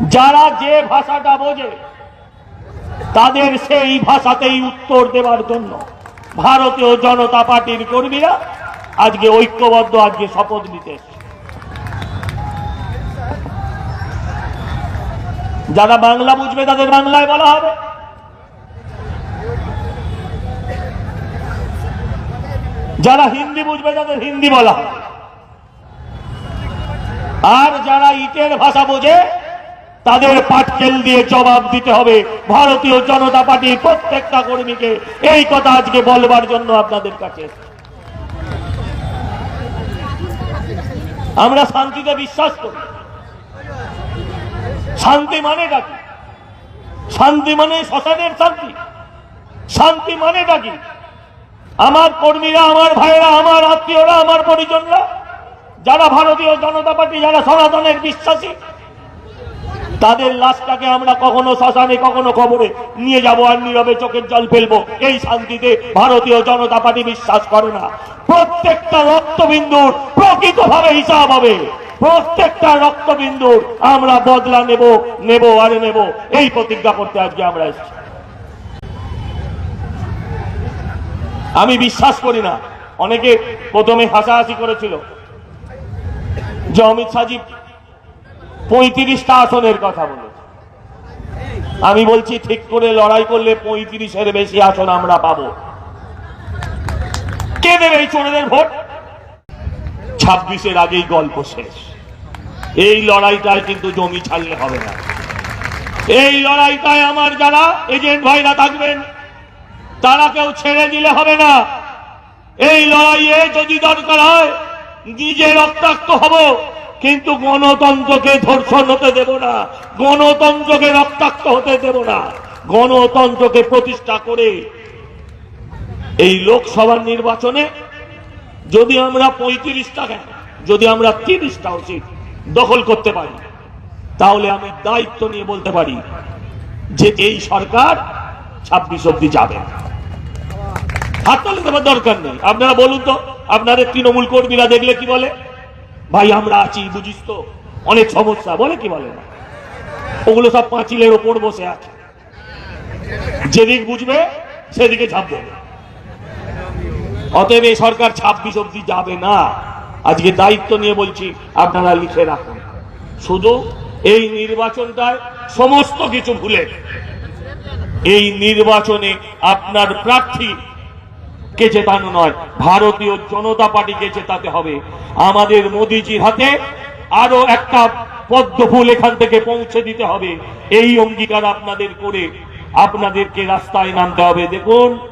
যারা যে ভাষাটা বোঝে, তাদের সেই ভাষাতেই উত্তর দেওয়ার জন্য ভারতীয় জনতা পার্টির কর্মীরা আজকে ঐক্যবদ্ধ, আজকে শপথ নিতে যারা বাংলা বুঝবে, তাদের বাংলায় বলা হবে। যারা হিন্দি বুঝবে, তাদের হিন্দি বলা হবে। আর যারা ইটের ভাষা বোঝে তাদের পাটকেল দিয়ে জবাব দিতে হবে। ভারতীয় জনতা পার্টির প্রত্যেকটা কর্মীকে এই কথা আজকে বলবার জন্য আপনাদের কাছে। আমরা শান্তিতে বিশ্বাস করি। শান্তি মানে ডাকি শান্তি মানে শ্মশানের শান্তি। শান্তি মানে ডাকি আমার কর্মীরা, আমার ভাইরা আমার আত্মীয়রা, আমার পরিজনরা, যারা ভারতীয় জনতা পার্টি, যারা সনাতনের বিশ্বাসী তাদের লাশটাকে আমরা কখনো শ্মশানে, কখনো কবরে নিয়ে যাব আর নীরবে চোখের জল ফেলব। এই শান্তিতে ভারতীয় জনতা পার্টি বিশ্বাস করে না। প্রত্যেকটা রক্তবিন্দুর প্রকৃতভাবে হিসাব হবে। প্রত্যেকটা রক্তবিন্দুর আমরা বদলা নেব নেব আরে নেব। এই প্রতিজ্ঞা করতে আজকে আমরা এসেছি। আমি বিশ্বাস করি না। অনেকে প্রথমে হাসাহাসি করেছিল। যে অমিত শাহজি পঁয়ত্রিশটা আসনের কথা বলেছে। আমি বলছি, ঠিক করে লড়াই করলে পঁয়ত্রিশের বেশি আসন আমরা পাবো। কে দেবে এই চোরেদের ভোট? ছাব্বিশের আগেই গল্প শেষ। এই লড়াইটায় কিন্তু জমি ছাড়লে হবে না। এই লড়াইটায় আমার যারা এজেন্ট ভাইরা থাকবেন, তারা কেউ ছেড়ে দিলে হবে না। এই লড়াইয়ে যদি দরকার হয়, নিজে রক্তাক্ত হব। কিন্তু গণতন্ত্রকে ধর্ষণ হতে দেব না, গণতন্ত্রকে রক্তাক্ত হতে দেব না, গণতন্ত্রকে প্রতিষ্ঠা করে এই লোকসভার নির্বাচনে যদি আমরা পঁয়ত্রিশটা কেন, যদি আমরা তিরিশটাও সিট দখল করতে পারি, তাহলে আমি দায়িত্ব নিয়ে বলতে পারি যে এই সরকার ছাব্বিশ অব্দি যাবে না। হাত তালি দেওয়ার দরকার নেই আপনারা বলুন তো, আপনাদের তৃণমূল কর্মীরা দেখলে কি বলে ভাই, আমরা আছি, বুঝিস তো। অনেক সমস্যা, বলে কি বলে? না ওগুলো সব পাঁচিলের ওপর বসে আছে। যেদিক বুঝবে, সেদিকে ঝাঁপ দেবে। অতএব এই সরকার ছাব্বিশ অব্দি যাবে না। আজকে দায়িত্ব নিয়ে বলছি, আপনারা লিখে রাখুন। শুধু এই নির্বাচনটায় সমস্ত কিছু ভুলে এই নির্বাচনে আপনার প্রার্থী কে জেতানো নয়, ভারতীয় জনতা পার্টিকে জেতাতে হবে। আমাদের মোদিজির হাতে আরও একটা পদ্ম ফুল এখান থেকে পৌঁছে দিতে হবে। এই অঙ্গীকার আপনাদের করে আপনাদেরকে রাস্তায় নামতে হবে। দেখুন।